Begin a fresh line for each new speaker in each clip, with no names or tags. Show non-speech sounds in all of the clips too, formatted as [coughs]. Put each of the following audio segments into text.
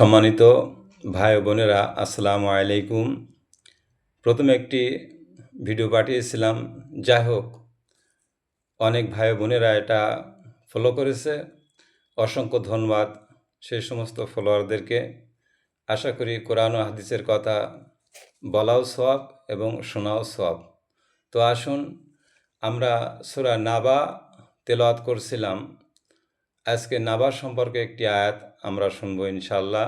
সম্মানিত ভাই বোনেরা, আসসালামু আলাইকুম। প্রথমে একটি ভিডিও পাঠিয়েছিলাম। যাই হোক, অনেক ভাই বোনেরা এটা ফলো করেছে। অসংখ্য ধন্যবাদ সেই সমস্ত ফলোয়ারদেরকে আশা করি কোরআন হাদিসের কথা বলাও সব এবং শোনাও সব তো আসুন, আমরা সুরা নাবা তেলাওয়াত করছিলাম। আজকে নাবা সম্পর্কে একটি আয়াত আমরা শুনব ইনশাল্লাহ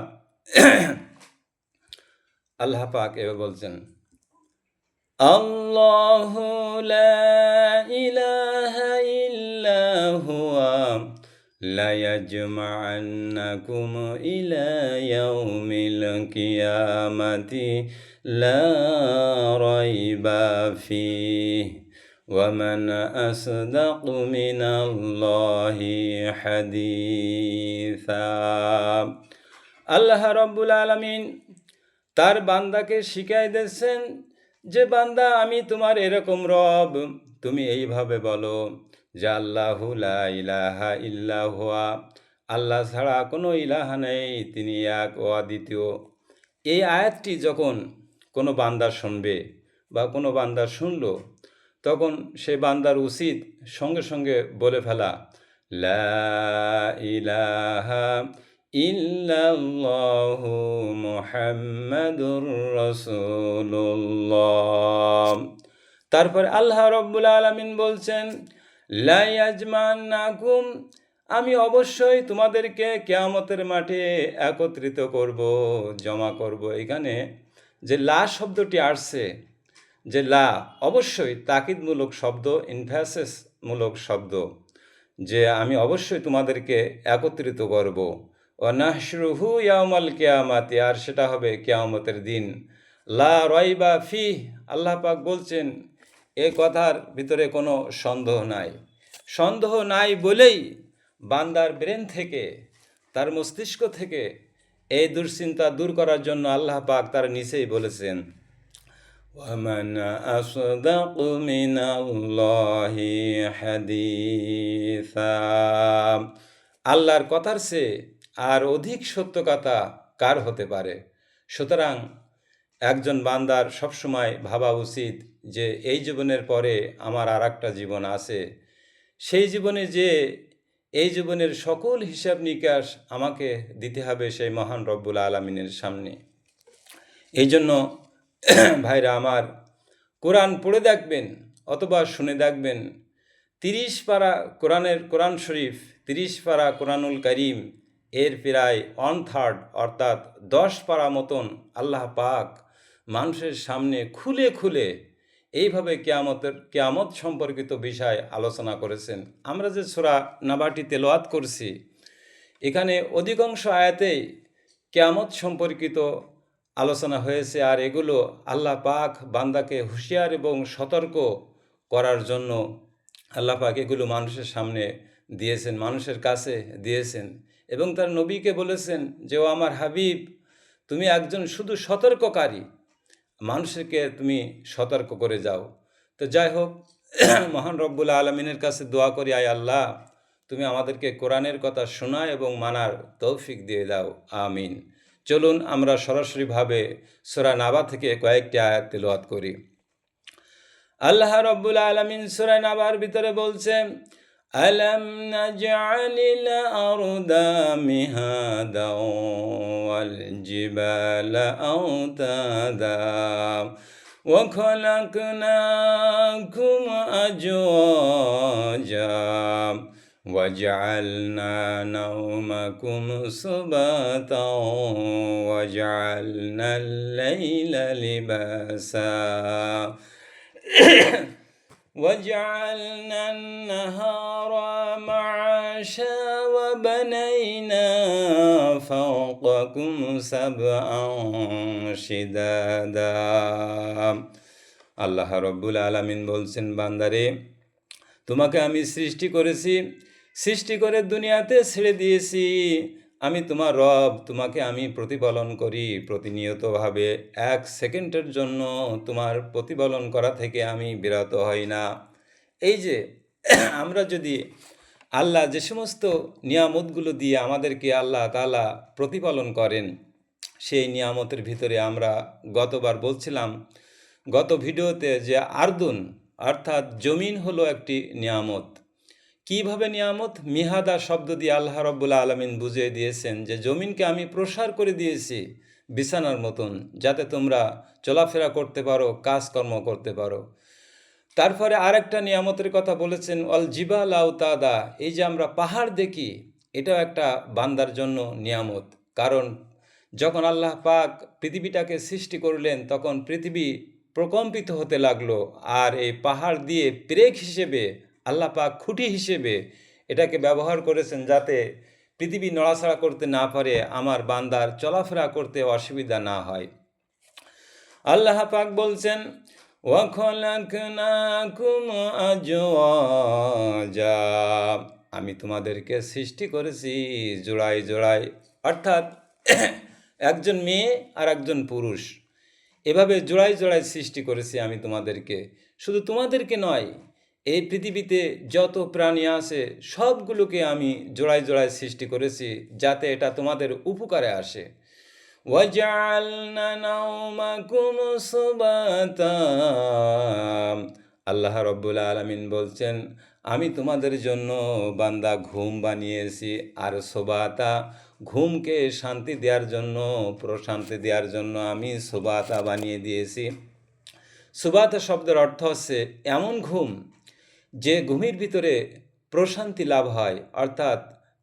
আল্লাহ পাক এভাবে বলছেন, আল্লাহ ইলাহা ইল্লা হুয়া, লা ইয়াজমা'আন্নাকুম ইলা ইয়াউমিল কিয়ামাতি, লা রাইবা ফিহি। ومن أصدق من الله حديثا আল্লাহ রব্বুল আলমিন তার বান্দাকে শিখাই দিয়েছেন যে বান্দা আমি তোমার এরকম রব তুমি এইভাবে বলো যে আল্লাহ লা ইলাহা ইল্লাহুয়া আল্লাহ ছাড়া কোনো ইলাহা নেই তিনি এক ও অদ্বিতীয় এই আয়াতটি যখন কোনো বান্দা শুনবে বা কোনো বান্দা শুনলো তখন সে বান্দার উচিত সঙ্গে সঙ্গে বলে ফেলা, লা ইলাহা তারপর আল্লাহ রব্বুল আলামিন বলছেন, লা ইয়াজমান্নাকুম, আমি অবশ্যই তোমাদেরকে কেয়ামতের মাঠে একত্রিত করব, জমা করব। এখানে যে লা শব্দটি আসছে যে লা অবশ্যই তাকিদমূলক শব্দ ইনফ্যাসেসমূলক শব্দ, যে আমি অবশ্যই তোমাদেরকে একত্রিত করব। নাহরুহু ইয়ামাল কেয়ামাতি, আর সেটা হবে কেয়ামতের দিন। লা রয়বা ফি আল্লাহ পাক বলছেন, এ কথার ভিতরে কোনো সন্দেহ নাই। সন্দেহ নাই বলেই বান্দার ব্রেন থেকে, তার মস্তিষ্ক থেকে এই দুশ্চিন্তা দূর করার জন্য আল্লাহ পাক তার নিচেই বলেছেন ومن أصدق من الله حديثا আল্লাহর কথার চেয়ে আর অধিক সত্য কথা কার হতে পারে সুতরাং একজন বান্দার সবসময় ভাবা উচিত যে এই জীবনের পরে আমার আর একটা জীবন আছে সেই জীবনে যে এই জীবনের সকল হিসাব নিকাশ আমাকে দিতে হবে সেই মহান রব্বুল আলমিনের সামনে এই জন্য [coughs] ভাইরা আমার, কোরআন পড়ে দেখবেন অথবা শুনে দেখবেন। তিরিশ পারা কোরআনের, কোরআন শরীফ, তিরিশ পারা কোরআনুল করিম, এর প্রায় ওয়ান থার্ড অর্থাৎ দশ পারা মতন আল্লাহ পাক মানুষের সামনে খুলে খুলে এইভাবে কেয়ামতের, কেয়ামত সম্পর্কিত বিষয় আলোচনা করেছেন। আমরা যে সোরা নাবাটি তেলোয়াত করছি, এখানে অধিকাংশ আয়াতেই কেয়ামত সম্পর্কিত আলোচনা হয়েছে আর এগুলো আল্লাহ পাক বান্দাকে হুঁশিয়ার এবং সতর্ক করার জন্য আল্লাহ পাক এগুলো মানুষের সামনে দিয়েছেন, মানুষের কাছে দিয়েছেন। এবং তার নবীকে বলেছেন যে, ও আমার হাবিব, তুমি একজন শুধু সতর্ককারী, মানুষকে তুমি সতর্ক করে যাও। তো যাই হোক, [clears throat] মহান রব্বুল আলমিনের কাছে দোয়া করি, আয় আল্লাহ, তুমি আমাদেরকে কোরআনের কথা শোনা এবং মানার তৌফিক দিয়ে দাও। আমিন। চলুন আমরা সরাসরিভাবে সোরা নাবা থেকে কয়েকটি আয়াত তেলোয়াত করি আল্লাহ রব্বুল আলমিন সোরা নাবার ভিতরে বলছে ألم نجعل الأرض مهادا والجبال أوتادا وخلقناكم أزواجا وجعلنا نومكم سباتا وجعلنا الليل لباسا [coughs] وجعلنا النهار معاشا وبنينا فوقكم سبعا شدادا আল্লাহ রব্বুল আলমিন বলছেন বান্দারে তোমাকে আমি সৃষ্টি করেছি সৃষ্টি করে দুনিয়াতে ছেড়ে দিয়েছি। আমি তোমার রব, তোমাকে আমি প্রতিপালন করি প্রতিনিয়তভাবে। এক সেকেন্ডের জন্য তোমার প্রতিপালন করা থেকে আমি বিরত হই না। এই যে, আমরা যদি আল্লাহ যে সমস্ত নিয়ামতগুলো দিয়ে আমাদেরকে আল্লাহ তালা প্রতিপালন করেন, সেই নিয়ামতের ভিতরে আমরা গতবার বলছিলাম, গত ভিডিওতে যে আর্দুন, অর্থাৎ জমিন হলো একটি নিয়ামত। কীভাবে নিয়ামত? মিহাদা শব্দ দিয়ে আল্লাহ রব্বুল্লা আলমিন বুঝিয়ে দিয়েছেন যে, জমিনকে আমি প্রসার করে দিয়েছি বিছানার মতন, যাতে তোমরা চলাফেরা করতে পারো, কাজকর্ম করতে পারো। তারপরে আরেকটা নিয়ামতের কথা বলেছেন, অল জিবাল আউতাদা এই যে আমরা পাহাড় দেখি, এটাও একটা বান্দার জন্য নিয়ামত। কারণ যখন আল্লাহ পাক পৃথিবীটাকে সৃষ্টি করলেন, তখন পৃথিবী প্রকম্পিত হতে লাগল, আর এই পাহাড় দিয়ে প্রেক হিসেবে আল্লাহ পাক খুঁটি হিসেবে এটাকে ব্যবহার করেছেন যাতে পৃথিবী নড়াচড়া করতে না পারে, আমার বান্দার চলাফেরা করতে অসুবিধা না হয়। আল্লাহ পাক বলছেন আমি তোমাদেরকে সৃষ্টি করেছি জোড়ায় জোড়ায়। অর্থাৎ একজন মেয়ে আর একজন পুরুষ। এভাবে জোড়ায় জোড়ায় সৃষ্টি করেছি আমি তোমাদেরকে। শুধু তোমাদেরকে নয় এই পৃথিবীতে যত প্রাণী আছে, সবগুলোকে আমি জোড়ায় জোড়ায় সৃষ্টি করেছি যাতে এটা তোমাদের উপকারে আসে। আল্লাহ রব্বুল আলমিন বলছেন, আমি তোমাদের জন্য বান্দা ঘুম বানিয়েছি আর সোবাতা, ঘুমকে শান্তি দেওয়ার জন্য, প্রশান্তি দেওয়ার জন্য আমি সোবাতা বানিয়ে দিয়েছি। সুবাতা শব্দের অর্থ হচ্ছে এমন ঘুম যে ঘুমের ভিতরে প্রশান্তি লাভ হয়, অর্থাৎ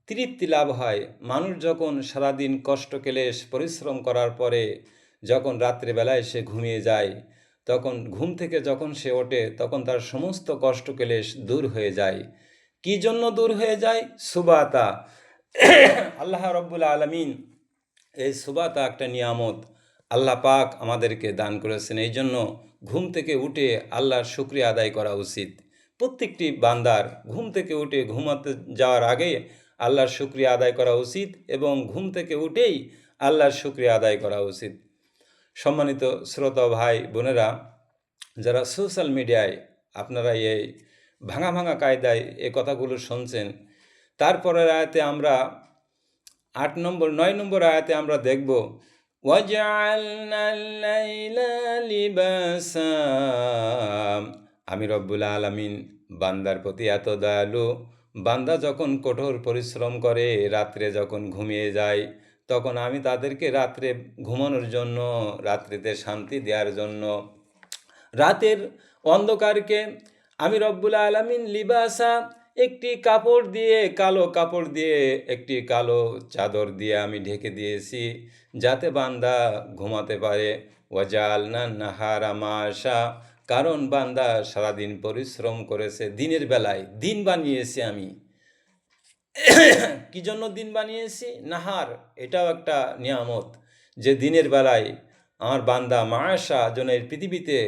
তৃপ্তি লাভ হয়, মানুষ যখন সারাদিন কষ্ট কেলেশ পরিশ্রম করার পরে যখন রাত্রিবেলায় সে ঘুমিয়ে যায়, তখন ঘুম থেকে যখন সে ওঠে, তখন তার সমস্ত কষ্ট কেলেশ দূর হয়ে যায়। কি জন্য দূর হয়ে যায়? সুবাতা। আল্লাহ রব্বুল আলমিন এই সুবাতা একটা নিয়ামত আল্লাহ পাক আমাদেরকে দান করেছেন। এই জন্য ঘুম থেকে উঠে আল্লাহর শুক্রিয়া আদায় করা উচিত। প্রত্যেকটি বান্দার ঘুম থেকে উঠে ঘুমাতে যাওয়ার আগে আল্লাহর শুক্রিয়া আদায় করা উচিত এবং ঘুম থেকে উঠেই আল্লাহর শুক্রিয়া আদায় করা উচিত। সম্মানিত শ্রোতা ভাই বোনেরা, যারা সোশ্যাল মিডিয়ায় আপনারা এই ভাঙা ভাঙা কায়দায় এ কথাগুলো শুনছেন, তারপরের আয়াতে আমরা আট নম্বর, নয় নম্বর আয়াতে আমরা দেখব আমি রব্বুল আলমিন বান্দার প্রতি এত দয়ালু। বান্দা যখন কঠোর পরিশ্রম করে, রাত্রে যখন ঘুমিয়ে যায়, তখন আমি তাদেরকে রাত্রে ঘুমানোর জন্য, রাত্রিতে শান্তি দেওয়ার জন্য, রাতের অন্ধকারকে আমি রব্বুল আলমিন লিবাসা একটি কাপড় দিয়ে, কালো কাপড় দিয়ে, একটি কালো চাদর দিয়ে আমি ঢেকে দিয়েছি, যাতে বান্দা ঘুমাতে পারে। ওয়াজাল না নাহারা মাশা কারণ বান্দা সারাদিন পরিশ্রম করেছে, দিনের বেলায় দিন বানিয়েছি আমি। কি জন্য দিন বানিয়েছি? নাহার, এটাও একটা নিয়ামত যে দিনের বেলায় আমার বান্দা মায়াসা যেন এই পৃথিবীতে,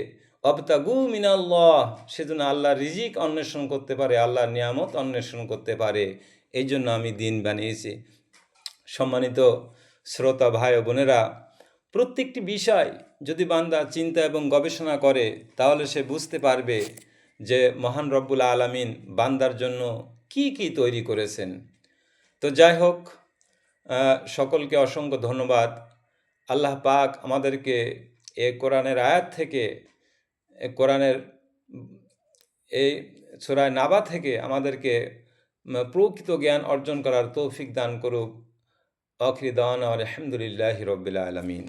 অবতাগু মিনাল্লাহ সেজন্য আল্লাহ রিজিক অন্বেষণ করতে পারে, আল্লাহর নিয়ামত অন্বেষণ করতে পারে, এই জন্য আমি দিন বানিয়েছি। সম্মানিত শ্রোতা ভাই বোনেরা প্রত্যেকটি বিষয় যদি বান্দা চিন্তা এবং গবেষণা করে, তাহলে সে বুঝতে পারবে যে মহান রব্বুল আলমিন বান্দার জন্য কি কি তৈরি করেছেন। তো যাই হোক সকলকে অসংখ্য ধন্যবাদ। আল্লাহ পাক আমাদেরকে এ কোরআনের আয়াত থেকে কোরআনের এই ছোড়ায় নাবা থেকে আমাদেরকে প্রকৃত জ্ঞান অর্জন করার তৌফিক দান করুক। آخر دعوانا الحمد لله رب العالمين.